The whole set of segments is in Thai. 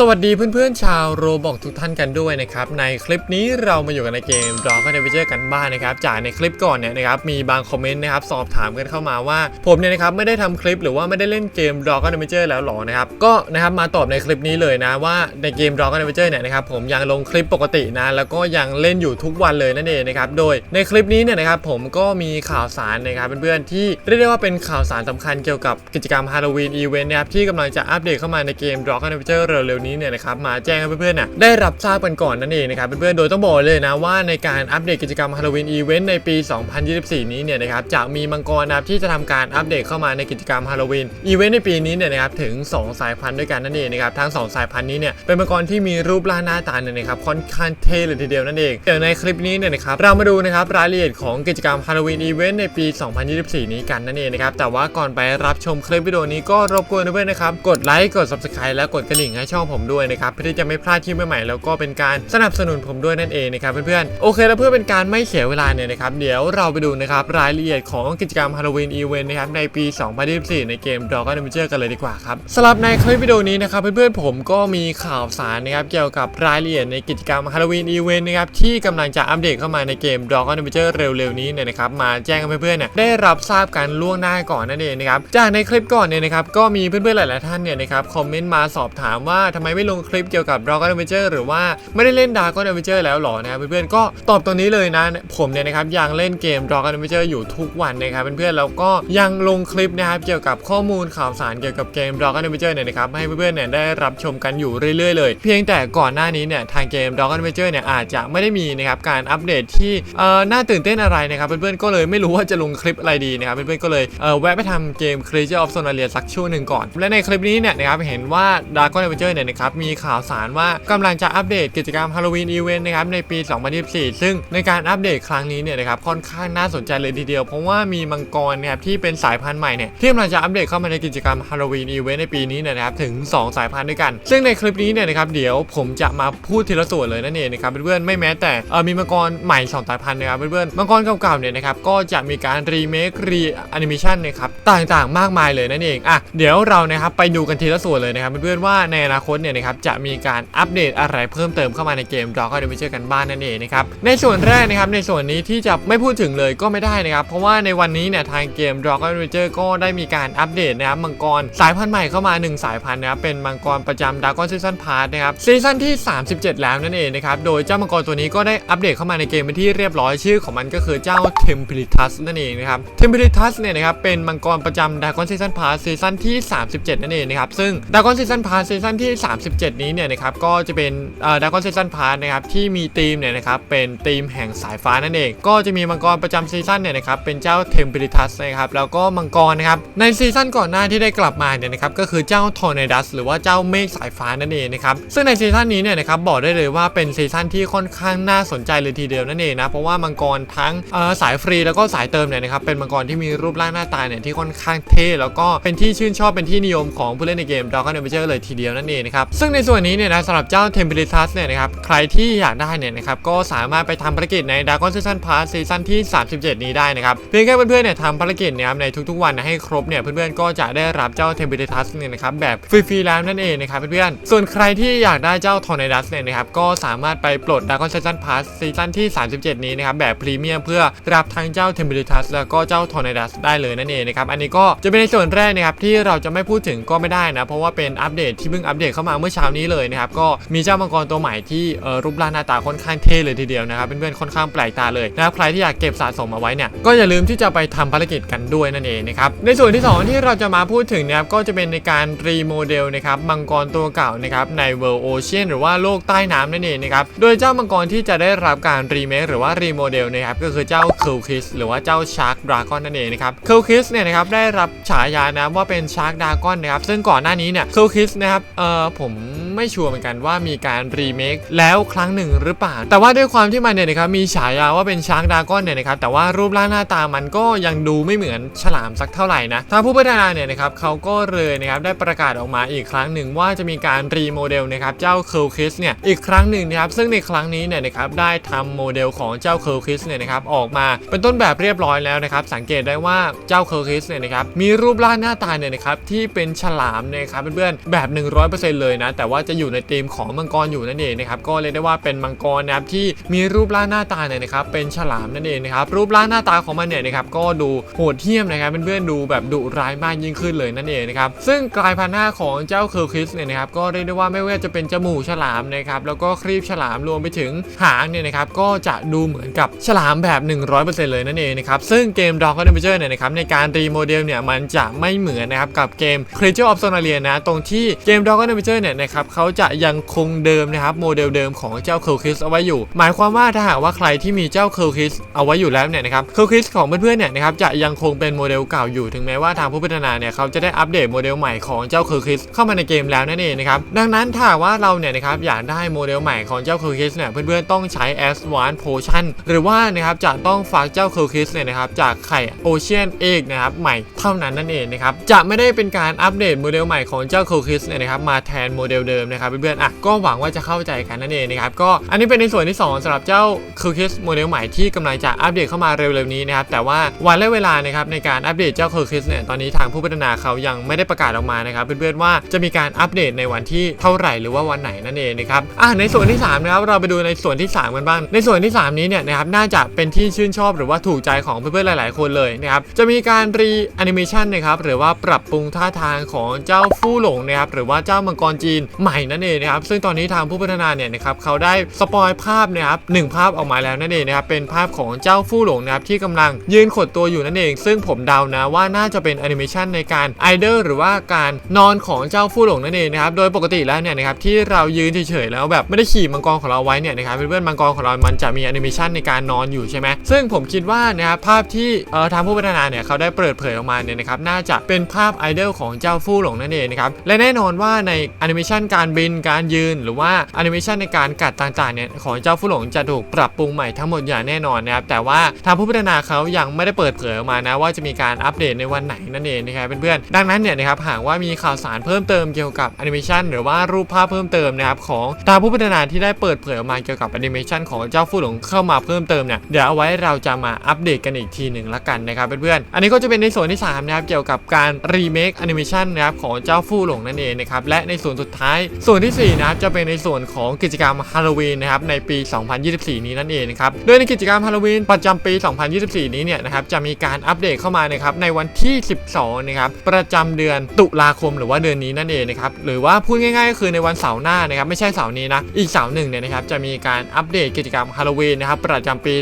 สวัสดีเพื่อนๆ ชาวโรบอกทุกท่านกันด้วยนะครับ ในคลิปนี้เรามาอยู่กันในเกม Draw ก็ได้ไปเจอกันบ้างนะครับ จากในคลิปก่อนเนี่ยนะครับมีบางคอมเมนต์นะครับสอบถามกันเข้ามาว่า ผมเนี่ยนะครับไม่ได้ทำคลิปหรือว่าไม่ได้เล่นเกม Draw ก็ได้ไปเจอแล้วหรอนะครับก็นะครับมาตอบในคลิปนี้เลยนะว่าในเกม Draw ก็ได้ไปเจอเนี่ยนะครับผมยังลงคลิปปกตินะแล้วก็ยังเล่นอยู่ทุกวันเลยนั่นเองนะครับโดยในคลิปนี้เนี่ยนะครับผมก็มีข่าวสารนะครับเพื่อนๆที่เรียกได้ว่าเป็นข่าวสารสำคัญเกี่ยวกับกิจกรรมฮาโลวีนอีเวนต์นะครับที่กำลังจะอัปเดตเข้ามาในเกม Draw ก็ได้ไปเจอเร็วนี้เนี่ยนะครับมาแจ้งให้เพื่อนๆน่ะได้รับทราบกันก่อนนั่นเองนะครับเพื่อนๆโดยต้องบอกเลยนะว่าในการอัปเดตกิจกรรมฮาโลวีนอีเวนต์ในปี 2024 นี้เนี่ยนะครับจะมีมังกรนับที่จะทำการอัปเดตเข้ามาในกิจกรรมฮาโลวีนอีเวนต์ในปีนี้เนี่ยนะครับถึง 2 สายพันธุ์ด้วยกันนั่นเองนะครับทั้ง 2 สายพันธุ์นี้เนี่ยเป็นมังกรที่มีรูปร่างหน้าตาเนี่ยนะครับค่อนข้างเท่เลยทีเดียวนั่นเองเดี๋ยวในคลิปนี้เนี่ยนะครับเรามาดูนะครับรายละเอียดของกิจกรรมฮาโลวีนอีเวนต์ในปี 2024 นี้กันนั่นเองนะครับแต่ว่าก่อนไปรับชมคลิปวิดีโอนี้ก็รบกวนเพื่อนๆนะครับกดไลค์กด subscribe และกดกระดิ่งให้ช่องผมด้วยนะครับเพื่อที่จะไม่พลาดคลิปใหม่ๆแล้วก็เป็นการสนับสนุนผมด้วยนั่นเองนะครับเพื่อนๆโอเคแล้วเพื่อเป็นการไม่เสียเวลาเนี่ยนะครับเดี๋ยวเราไปดูนะครับรายละเอียดของกิจกรรมฮาโลวีนอีเวนต์นะครับในปี 2024 ในเกม Dragon Adventure กันเลยดีกว่าครับสำหรับในคลิปวิดีโอนี้นะครับเพื่อนๆผมก็มีข่าวสารนะครับเกี่ยวกับรายละเอียดในกิจกรรมฮาโลวีนอีเวนต์นะครับที่กำลังจะอัปเดตเข้ามาในเกม Dragon Adventure เร็วๆนี้เนี่ยนะครับมาแจ้งให้เพื่อนๆเนี่ยได้รับทราบกันล่วงหน้าก่อนนั่นเองนะครับจากในคลิปก่อนเนี่ยนะครับก็มีเพื่อนๆหลายๆท่านเนี่ยนะครับคอมเมนต์มาสอบถามว่าทำมไม่ลงคลิปเกี่ยวกับ Dragon Adventure หรือว่าไม่ได้เล่น Dragon Adventure แล้วหรอนะครับเพื่อนๆก็ตอบตรงนี้เลยนะผมเนี่ยนะครับยังเล่นเกม Dragon Adventure อยู่ทุกวันนะครับเพื่อนๆแล้วก็ยังลงคลิปนะครับเกี่ยวกับข้อมูลข่าวสารเกี่ยวกับเกม Dragon Adventure เนี่ยนะครับให้เพื่อนๆเนี่ยได้รับชมกันอยู่เรื่อยๆเลย เพียงแต่ก่อนหน้านี้เนี่ยทางเกม Dragon Adventure เนี่ยอาจจะไม่ได้มีนะครับการอัปเดตที่เอ่อน่าตื่นเต้นอะไรนะครับเพื่อนๆก็เลยไม่รู้ว่าจะลงคลิปอะไรดีนะครับเพื่อนๆก็เลยเอ่อแวะไปทำเกม Creature of Sonaria สักช่วงหนึ่งก่อน และในคลิปนี้เนี่ยนะครับเห็นว่า Dragon Adventure เนี่ยนะครับมีข่าวสารว่ากำลังจะอัปเดตกิจกรรม Halloween Event นะครับในปี 2024 ซึ่งในการอัปเดตครั้งนี้เนี่ยนะครับค่อนข้างน่าสนใจเลยทีเดียว เพราะว่ามีมังกรนะครับที่เป็นสายพันธุ์ใหม่เนี่ยที่กำลังจะอัปเดตเข้ามาในกิจกรรม Halloween Event ในปีนี้เนี่ยนะครับถึง 2 สายพันธุ์ด้วยกัน ซึ่งในคลิปนี้เนี่ยนะครับเดี๋ยวผมจะมาพูดทีละส่วนเลยนั่นเองนะครับเพื่อนๆไม่แม้แต่เออมีมังกรใหม่2สายพันธุ์นะครับเพื่อนๆมังกรเก่าๆเนี่ยนะครับก็จะมีการรีเมครีแอนิเมชันนะครับต่างๆ มากมายเลยนั่นเองอะเดี๋ยวเรานะครับไปดูกันทีละส่วนเลยนะครับเพื่อนๆว่าในอนาคตเนี่ยนะครับจะมีการอัปเดตอะไรเพิ่มเติมเข้ามาในเกม Dragon Adventure กันบ้างนั่นเองนะครับในส่วนแรกนะครับในส่วนนี้ที่จะไม่พูดถึงเลยก็ไม่ได้นะครับเพราะว่าในวันนี้เนี่ยทางเกม Dragon Adventure ก็ได้มีการอัปเดตนะครับมังกรสายพันธุ์ใหม่เข้ามา 1 สายพันธุ์นะครับเป็นมังกรประจำ Dragon Season Pass นะครับซีซันที่ 37 แล้วนั่นเองนะครับโดยเจ้ามังกรตัวนี้ก็ได้อัปเดตเข้ามาในเกมเป็นที่เรียบร้อยชื่อของมันก็คือเจ้า Templitas นั่นเองนะครับ Templitas เนี่ยนะครับเป็นมังกรประจำ Dragon Season Pass ซีซันที่ 37 นั่นเองนะครับซึ่ง Dragon Season Pass ซีซันที่37 นี้เนี่ยนะครับก็จะเป็นเอ่อ Dragon Season Pass นะครับที่มีธีมเนี่ยนะครับเป็นธีมแห่งสายฟ้านั่นเอง ก็จะมีมังกรประจำซีซั่นเนี่ยนะครับเป็นเจ้า Templitas นะครับแล้วก็มังกรนะครับในซีซั่นก่อนหน้าที่ได้กลับมาเนี่ยนะครับก็คือเจ้า Tornadus หรือว่าเจ้าเมฆสายฟ้านั่นเองนะครับซึ่งในซีซั่นนี้เนี่ยนะครับบอกได้เลยว่าเป็นซีซั่นที่ค่อนข้างน่าสนใจเลยทีเดียวนั่นเองนะเพราะว่ามังกรทั้งสายฟรีแล้วก็สายเติมเนี่ยนะครับเป็นมังกรที่มีรูปร่างหน้าตาเนี่ยที่ค่อนข้างเท่แล้วก็เป็นที่ชื่นชอบเป็นที่นิยมของผู้เล่นในเกม Dragon Adventure เลยทีเดียวนั่นเองนะครับซึ่งในส่วนนี้เนี่ยนะสำหรับเจ้า Templitas เนี่ยนะครับใครที่อยากได้เนี่ยนะครับก็สามารถไปทำภารกิจใน Dragon Season Pass ซีซั่นที่ 37 นี้ได้นะครับเพียงแค่เพื่อนๆเนี่ยทำภารกิจเนี่ยครับในทุกๆวันนะให้ครบเนี่ยเพื่อนๆก็จะได้รับเจ้า Templitas เนี่ยนะครับแบบฟรีๆแล้วนั่นเองนะครับเพื่อนๆส่วนใครที่อยากได้เจ้า Tornadus เนี่ยนะครับก็สามารถไปปลด Dragon Season Pass ซีซั่นที่ 37 นี้นะครับแบบพรีเมียมเพื่อรับทั้งเจ้า Templitas แล้วก็เจ้า Tornadus ได้เลยนั่นเองนะครับอันนี้ก็จะเป็นในส่วนแรกนะครับที่เราจะไม่พูดถึงก็ไม่ได้นะเพราะว่าเป็นอัปเดตที่เพิ่งอัปเดตเข้ามาเมื่อเช้านี้เลยนะครับก็มีเจ้ามังกรตัวใหม่ที่รูปร่างหน้าตาค่อนข้างเท่เลยทีเดียวนะครับเพื่อนๆค่อนข้างแปลกตาเลยนะครับใครที่อยากเก็บสะสมเอาไว้เนี่ยก็อย่าลืมที่จะไปทำภารกิจกันด้วยนั่นเองนะครับในส่วนที่ 2 ที่เราจะมาพูดถึงนะครับก็จะเป็นในการรีโมเดลนะครับมังกรตัวเก่านะครับใน World Ocean หรือว่าโลกใต้น้ำนั่นเองนะครับโดยเจ้ามังกรที่จะได้รับการรีเมคหรือว่ารีโมเดลนะครับก็คือเจ้าคิลคิสหรือว่าเจ้าชาร์กดราก้อนนั่นเองนะครับคิลคิสเนี่ยนะครับได้รับฉายานะว่าเป็นชาร์กดราก้อนนะครับซึ่งก่อนหน้านี้เนี่ยคิลคิสนะครับเอ่อผมไม่ชัวร์เหมือนกันว่ามีการรีเมคแล้วครั้งหนึ่งหรือเปล่า แต่ว่าด้วยความที่มันเนี่ยนะครับมีฉายาว่าเป็นช้าร์กดาก้อนเนี่ยนะครับแต่ว่ารูปร่างหน้าตามันก็ยังดูไม่เหมือนฉลามสักเท่าไหร่นะทางผู้พัฒนาเนี่ยนะครับเขาก็เลยนะครับได้ประกาศออกมาอีกครั้งหนึ่งว่าจะมีการรีโมเดลนะครับเจ้าเคิลคิสเนี่ยอีกครั้งหนึ่งนะครับซึ่งในครั้งนี้เนี่ยนะครับได้ทำโมเดลของเจ้าเคิลคิสเนี่ยนะครับออกมาเป็นต้นแบบเรียบร้อยแล้วนะครับสังเกตได้ว่าเจ้าเคิลคิสเนี่ยนะครับมีรูปร่างหน้าตาเนี่ยนะครับที่เป็นฉลามเนยครับเพื่อนๆแบบ 100%เลยนะ แต่ว่าจะอยู่ในธีมของมังกรอยู่นั่นเองนะครับก็เรียกได้ว่าเป็นมังกรนะครับที่มีรูปร่างหน้าตาเนี่ยนะครับเป็นฉลามนั่นเองนะครับรูปร่างหน้าตาของมันเนี่ยนะครับก็ดูโหดเหี้ยมนะครับเพื่อนๆดูแบบดุร้ายมากยิ่งขึ้นเลยนั่นเองนะครับซึ่งกลายพันธุ์หน้าของเจ้าเคอร์คิสเนี่ยนะครับก็เรียกได้ว่าไม่ว่าจะเป็นจมูกฉลามนะครับแล้วก็ครีบฉลามรวมไปถึงหางเนี่ยนะครับก็จะดูเหมือนกับฉลามแบบ 100%เลยนั่นเองนะครับซึ่งเกม Dog Adventure เนี่ยนะครับในการรีโมเดลเนี่ยมันจะไม่เหมือนนะครับกับเกม Creature of Sonaria นะตรงที่เกม Dog Adventure เนี่ยนะครับเขาจะยังคงเดิมนะครับโมเดลเดิมของเจ้าเคอร์คิสเอาไว้อยู่ หมายความว่าถ้าหากว่าใครที่มีเจ้าเคอร์คิสเอาไว้อยู่แล้วเนี่ยนะครับเคอร์คิสของเพื่อนๆเนี่ยนะครับจะยังคงเป็นโมเดลเก่าอยู่ถึงแม้ว่าทางผู้พัฒนาเนี่ยเขาจะได้อัปเดตโมเดลใหม่ของเจ้าเคอร์คิสเข้ามาในเกมแล้วนั่นเองนะครับดังนั้นถ้าว่าเราเนี่ยนะครับอยากได้โมเดลใหม่ของเจ้าเคอร์คิสเนี่ยเพื่อนๆต้องใช้ Advanced Potion หรือว่านะครับจะต้องฝากเจ้าเคอร์คิสเนี่ยนะครับจากไข่โอเชียนเอกนะครับใหม่เท่านั้นนั่นเองนะครับจะไม่ได้เป็นการอัปเดตโมเดลใหม่ของเจ้าเคอร์คิสเนี่ยนะครับมาแทนโมเดลเดิมนะครับเพื่อนๆอะก็หวังว่าจะเข้าใจกันนั่นเองนะครับก็อันนี้เป็นในส่วนที่ 2สำหรับเจ้าคอร์คิสโมเดลใหม่ที่กำลังจะอัปเดตเข้ามาเร็วๆนี้นะครับแต่ว่าวันและเวลานะครับในการอัปเดตเจ้าคอร์คิสเนี่ยตอนนี้ทางผู้พัฒนาเขายังไม่ได้ประกาศออกมานะครับเพื่อนๆว่าจะมีการอัปเดตในวันที่เท่าไหร่หรือว่าวันไหนนั่นเองนะครับอะในส่วนที่3นะครับเราไปดูในส่วนที่ 3 กันบ้าง ในส่วนที่ 3 นี้เนี่ยนะครับน่าจะเป็นที่ชื่นชอบหรือว่าถูกใจของเพื่อนๆหลาย ๆ คนเลยนะครับจะมีการรีแอนิเมชันนะครับหรือว่าปรับปรุงท่าทางของเจ้าฟู่หลงนะครับหรือว่าเจ้ามังกรจีนใหม่นั่นเองนะครับซึ่งตอนนี้ทางผู้พัฒนาเนี่ยนะครับเขาได้สปอยภาพนะครับหนึ่งภาพออกมาแล้วนั่นเองนะครับเป็นภาพของเจ้าฟู่หลงนะครับที่กำลังยืนขดตัวอยู่นั่นเอง ซึ่งผมเดานะว่าน่าจะเป็นแอนิเมชันในการไอเดอร์หรือว่าการนอนของเจ้าฟู่หลงนั่นเองนะครับโดยปกติแล้วเนี่ยนะครับที่เรายืนเฉยๆแล้วแบบไม่ได้ขี่มังกรของเราไว้เนี่ยนะครับเพื่อนๆมังกรของเรามันจะมีแอนิเมชันในการนอนอยู่ใช่ไหมซึ่งผมคิดว่านะครับภาพที่เอ่อทางผู้พัฒนาเนี่ยเขาได้เปิดเผยออกมาเนี่ยนะครับน่าจะเป็นภาพไอดอลของเจ้าฟู่หลงนั่นเองนะครับและแน่นอนว่าในแอนิเมชันการบินการยืน หรือว่าแอนิเมชันในการกัดต่างๆเนี่ยของเจ้าฟู่หลงจะถูกปรับปรุงใหม่ทั้งหมดอย่างแน่นอนนะครับแต่ว่าทางผู้พัฒนาเขายังไม่ได้เปิดเผยออกมานะว่าจะมีการอัปเดตในวันไหนนั่นเองนะครับเพื่อนๆดังนั้นเนี่ยนะครับหากว่ามีข่าวสารเพิ่มเติมเกี่ยวกับแอนิเมชันหรือว่ารูปภาพเพิ่มเติมนะครับของทางผู้พัฒนาที่ได้เปิดเผยออกมาเกี่ยวกับแอนิเมชันของเจ้าฟู่หลงเข้ามาเพิ่มเติมเนี่ยเดี๋ยวเอาไว้เราจะมาอัปเดตกันอีกทีหนึ่งละกันนะครับเพื่อนๆอันนี้ก็จะเป็นในส่วนที่3นะครับเกี่ยวกับการรีเมคแอนิเมชันนะครับของเจ้าฟู่หลงนั่นเองนะครับและในส่วนสุดท้าย ส่วนที่ 4 นะครับจะเป็นในส่วนของกิจกรรมฮาโลวีนนะครับในปี 2024 นี้นั่นเองนะครับโดยในกิจกรรมฮาโลวีนประจำปี 2024 นี้เนี่ยนะครับจะมีการอัปเดตเข้ามานะครับในวันที่ 12 นะครับประจำเดือนตุลาคมหรือว่าเดือนนี้นั่นเองนะครับหรือว่าพูดง่ายๆก็คือในวันเสาร์หน้านะครับไม่ใช่เสาร์นี้นะอีกเสาร์หนึ่งเนี่ยนะครับจะมีการอัปเดตกิจกรรมฮาโลวีนนะครับประจำปี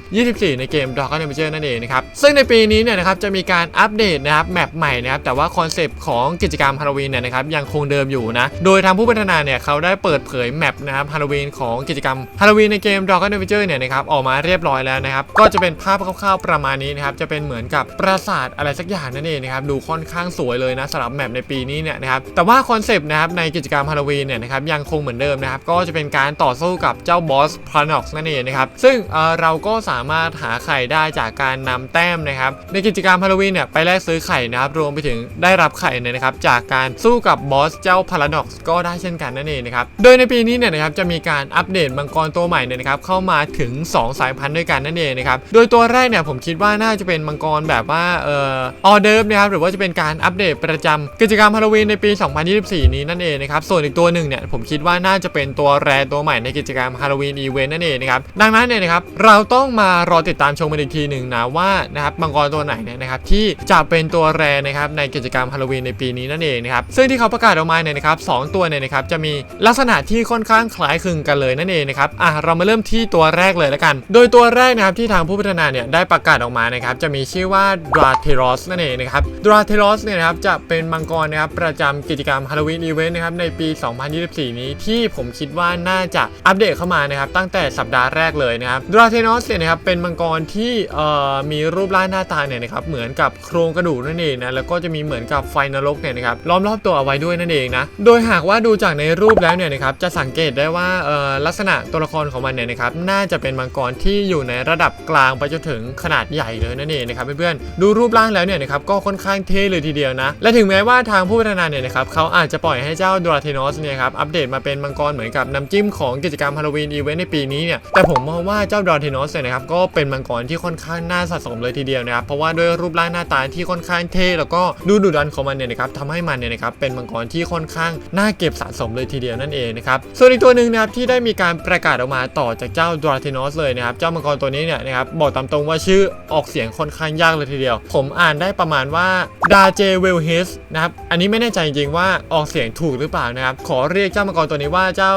2024 ในเกม Dog Adventure นั่นเองนะครับซึ่งในปีนี้เนี่ยนะครับจะมีการอัปเดตนะครับแมปใหม่นะครับแต่ว่าคอนเซปต์ของกิจกรรมฮาโลวีนเนี่ยนะครับยังคงเดิมอยู่นะ โดยทางผู้พัฒนาเนี่ยเขาได้เปิดเผยแมปนะครับฮาโลวีนของกิจกรรมฮาโลวีนในเกม Dog Adventure เนี่ยนะครับออกมาเรียบร้อยแล้วนะครับก็จะเป็นภาพคร่าวๆประมาณนี้นะครับจะเป็นเหมือนกับปราสาทอะไรสักอย่างนั่นเองนะครับดูค่อนข้างสวยเลยนะสำหรับแมปในปีนี้เนี่ยนะครับแต่ว่าคอนเซปต์นะครับในกิจกรรมฮาโลวีนเนี่ยนะครับยังคงเหมือนเดิมนะครับก็จะเป็นการต่อสู้กับเจ้าบอสพลานอกนั่นเองนะครับซึ่งเเราก็สามารถหาไข่ได้จากการนำแต้มนะครับในกิจกรรมฮาโลวีนเนี่ยไปแลกซื้อไข่นะครับรวมไปถึงได้รับไข่เนี่ยนะครับจากการสู้กับบอสเจ้าพาราดอกก็ได้เช่นกันนั่นเองนะครับ โดยในปีนี้เนี่ยนะครับจะมีการอัปเดตมังกรตัวใหม่เนี่ยนะครับเข้ามาถึง 2 สายพันธุ์ด้วยกันนั่นเองนะครับ โดยตัวแรกเนี่ยผมคิดว่าน่าจะเป็นมังกรแบบว่าเอ่อออเดิร์ฟนะครับหรือว่าจะเป็นการอัปเดตประจำกิจกรรมฮาโลวีนในปี 2024 นี้นั่นเองนะครับส่วนอีกตัวหนึ่งเนี่ยผมคิดว่าน่าจะเป็นตัวแรตัวใหม่ในกิจกรรมฮาโลวีนอีเวนต์นั่นเองนะครับดังนั้นเนี่ยนะครับเราต้องมารอติดตามชมกันอีกทีหนึ่งนะว่านะครับมังกรตัวไหนเนี่ยนะครับที่จะเป็นตัวแรนะครับในกิจกรรมฮาโลวีนในปีนี้นั่นเองนะครับซึ่งที่เขาประกาศออกมาเนี่ยนะครับสองตัวเนี่ยนะครับจะมีลักษณะที่ค่อนข้างคล้ายคลึงกันเลยนั่นเองนะครับอะเรามาเริ่มที่ตัวแรกเลยแล้วกัน โดยตัวแรกนะครับที่ทางผู้พัฒนาเนี่ยได้ประกาศออกมานะครับจะมีชื่อว่าดราเทรอสนั่นเองนะครับดราเทรอสเนี่ยนะครับจะเป็นมังกรนะครับประจำกิจกรรมฮาโลวีนอีเวนต์นะครับในปี 2024 นี้ที่ผมคิดว่าน่าจะอัปเดตเข้ามานะครับตั้งแต่สัปดาห์แรกเลยนะครับดราเทรอสเนี่ยนะครับเป็นมังกรที่เอ่อมีรูปร่างหน้าตาเนี่ยนะครับเหมือนกับโครงกระดูกนั่นเองนะแล้วก็จะมีเหมือนกับไฟนรกเนี่ยนะครับล้อมรอบตัวเอาไว้ด้วยนั่นเองนะโดยหากว่าดูจากในรูปแล้วเนี่ยนะครับจะสังเกตได้ว่าลักษณะตัวละครของมันเนี่ยนะครับน่าจะเป็นมังกรที่อยู่ในระดับกลางไปจนถึงขนาดใหญ่เลยนั่นเองนะครับเพื่อนๆดูรูปร่างแล้วเนี่ยนะครับก็ค่อนข้างเท่เลยทีเดียวนะ และถึงแม้ว่าทางผู้พัฒนาเนี่ยนะครับเขาอาจจะปล่อยให้เจ้าดราเทนอสเนี่ยครับอัปเดตมาเป็นมังกรเหมือนกับน้ำจิ้มของกิจกรรมฮาโลวีนอีเวนต์ในปีนี้เนี่ยแต่ผมมองว่าเจ้าดราเทนอสเนี่ยนะครับก็เป็นมังกรที่ค่อนข้างน่าสะสมเลยทีเดียวนะครับเพราะว่าด้วยรูปร่างหน้าตาที่ค่อนข้างเท่แล้วก็ดูดุดันของมันเนี่ยนะครับทำให้มันเนี่ยนะครับเป็นมังกรที่ค่อนข้างน่าเก็บสะสมเลยทีเดียวนั่นเองนะครับส่วนอีกตัวหนึ่งนะครับที่ได้มีการประกาศออกมาต่อจากเจ้าดราเทนอสเลยนะครับเจ้ามังกรตัวนี้เนี่ยนะครับบอกตามตรงว่าชื่อออกเสียงค่อนข้างยากเลยทีเดียว ผมอ่านได้ประมาณว่าดาเจเวลเฮสนะครับอันนี้ไม่แน่ใจจริงๆว่าออกเสียงถูกหรือเปล่านะครับขอเรียกเจ้ามังกรตัวนี้ว่าเจ้า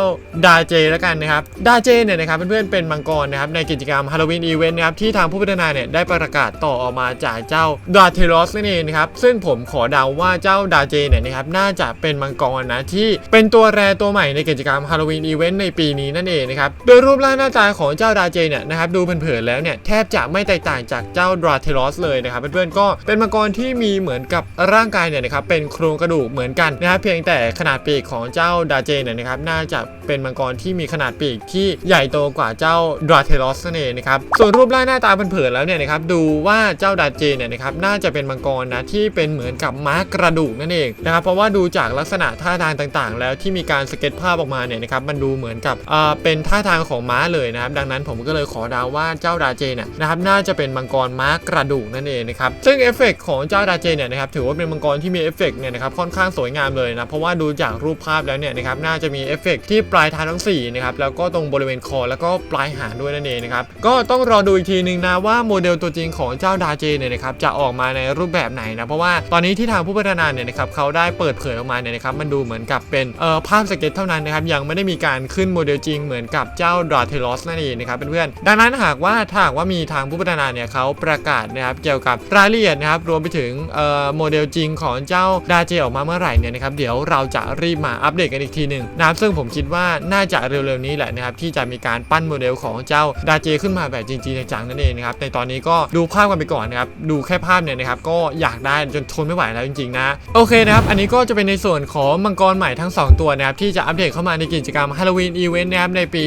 ดาเจแล้วกันนะครับดาเจเนี่ยนะครับเพื่อนๆเป็นมังกรนะครับในกิจกรรมฮาโลวีนอีเวนต์นะครับที่ทางผู้พัฒนาเนี่ยได้ประกาศต่อออกมาจากเจ้าดาเทลอสนั่นเองนะครับซึ่งผมขอเดาว่าเจ้าดาเจเนี่ยนะครับน่าจะเป็นมังกรนะที่เป็นตัวแรตัวใหม่ในกิจกรรมฮาโลวีนอีเวนต์ในปีนี้นั่นเองนะครับ โดยรูปร่างหน้าตาของเจ้าดาเจเนี่ยนะครับดูเผินๆแล้วเนี่ยแทบจะไม่แตกต่างจากเจ้าดราเทลอสเลยนะครับเพื่อนๆก็เป็นมังกรที่มีเหมือนกับร่างกายเนี่ยนะครับเป็นโครงกระดูกเหมือนกันนะครับเพียงแต่ขนาดปีกของเจ้าดาเจเนี่ยนะครับน่าจะ เป็นมังกรที่มีขนาดปีกที่ใหญ่โตกว่าเจ้าดราเทลอสนั่นเองนะครับส่วนรูปร่างหน้าตาเผินๆแล้วเนี่ยนะครับดูว่าเจ้าดาเจเนี่ยนะครับน่าจะเป็นมังกรนะที่เป็นเหมือนกับม้ากระดูกนั่นเองนะครับเพราะว่าดูจากลักษณะท่าทางต่างๆ แล้วที่มีการสเก็ตภาพออกมาเนี่ยนะครับมันดูเหมือนกับอ่าเป็นท่าทางของม้าเลยนะครับดังนั้นผมก็เลยขอดาว่าเจ้าดาเจเนี่ยนะครับน่าจะเป็นมังกรม้ากระดูกนั่นเองนะครับซึ่งเอฟเฟกต์ของเจ้าดาเจเนี่ยนะครับถือว่าเป็นมังกรที่มีเอฟเฟกต์เนี่ยนะครับค่อนข้างสวยงามเลยนะเพราะว่าดูจากรูปภาพแล้วเนี่ยนะครับน่าจะมีเอฟเฟกที่ปลายเท้าทั้งสี่นะครับแล้วก็ตรงบริเวณคอแล้วก็ปลายหางด้วยนั่นเองนะครับก็ต้องรอดูอีกทีนึงนะว่าโมเดลตัวจริงของเจ้าดาเจเนี่ยนะครับจะออกมาในรูปแบบไหนนะเพราะว่าตอนนี้ที่ทางผู้พัฒนาเนี่ยนะครับเขาได้เปิดเผยออกมาเนี่ยนะครับมันดูเหมือนกับเป็นเอ่อภาพสเก็ตเท่านั้นนะครับยังไม่ได้มีการขึ้นโมเดลจริงเหมือนกับเจ้าดราเทลอสนั่นเองนะครับเพื่อนๆดังนั้นหากว่าถ้าหากว่ามีทางผู้พัฒนาเนี่ยเขาประกาศนะครับเกี่ยวกับรายละเอียดนะครับรวมไปถึงเอ่อโมเดลจริงของเจ้าดาเจออกมาเมื่อไหร่เนี่ยนะครับเดี๋ยวเราจะรีบมาอัปเดตกันอีกทีหนึ่งนะครับซึ่งผมคิดว่าน่าจะเร็วๆนี้แหละนะครับที่จะมีการปั้นโมเดลของเจ้าดาเจขึ้นมาแบบจริงๆจังๆนั่นเองนะครับในตอนนี้ก็ดูภาพกันไปก่อนนะครับดูแค่ภาพเนี่ยนะครับก็อยากได้จนทนไม่ไหวแล้วจริงๆนะโอเคนะครับอันนี้ก็จะเป็นในส่วนของมังกรใหม่ทั้ง 2 ตัวนะครับที่จะอัปเดตเข้ามาในกิจกรรมฮาโลวีนอีเวนต์นะครับในปี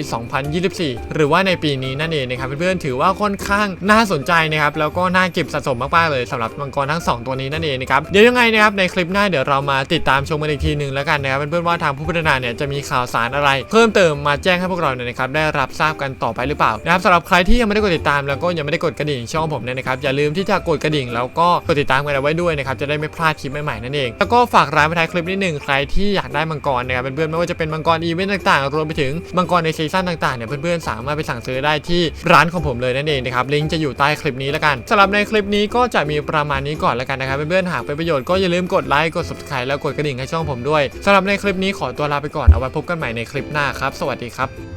2024 หรือว่าในปีนี้นั่นเองนะครับเพื่อนๆถือว่าค่อนข้างน่าสนใจนะครับแล้วก็น่าเก็บสะสมมากๆเลยสำหรับมังกรทั้ง 2 ตัวนี้นั่นเองนะครับเดี๋ยวยังไงนะครับในคลิปหน้าเดี๋ยวเรามาติดตามชมกันอีกทีหนึ่งแล้วกันนะครับเพื่อนๆว่าทางผู้พัฒนาเนี่ยจะมีข่าวสารอะไรเพิ่มเติมมาแจ้งให้พวกเราเนี่ยนะครับได้รับทราบกันต่อไปหรือเปล่านะครับสำหรับใครที่ยังไม่ได้กดติดตามแล้วก็ยังไม่ได้กดกระดิ่งช่องผมเนี่ยนะครับอย่าลืมที่จะกดกระดิ่งแล้วก็กดติดตามกันเอาไว้ด้วยนะครับจะได้ไม่พลาดคลิปใหม่ๆนั่นเองแล้วก็ฝากร้านไปท้ายคลิปนิดหนึ่งใครที่อยากได้มังกรนะครับเพื่อนๆไม่ว่าจะเป็นมังกรอีเวนต์ต่างๆ รวมไปถึงมังกรในซีซั่นต่างๆเนี่ยเพื่อนๆสามารถไปสั่งซื้อได้ที่ร้านของผมเลยนั่นเองนะครับลิงก์จะอยู่ใต้คลิปนี้แล้วกันสำหรับในคลิปนี้ก็จะมีประมาณนี้ก่อนแล้วกันนะครับเพื่อนๆหากเป็นประโยชน์ก็อย่าลืมกดไลค์กด subscribe แล้วกดกระดิ่งให้ช่องผมด้วยสำหรับในคลิปนี้ขอตัวลาไปก่อนเอาไว้พบกันใหม่ในคลิปหน้าครับ สวัสดีครับ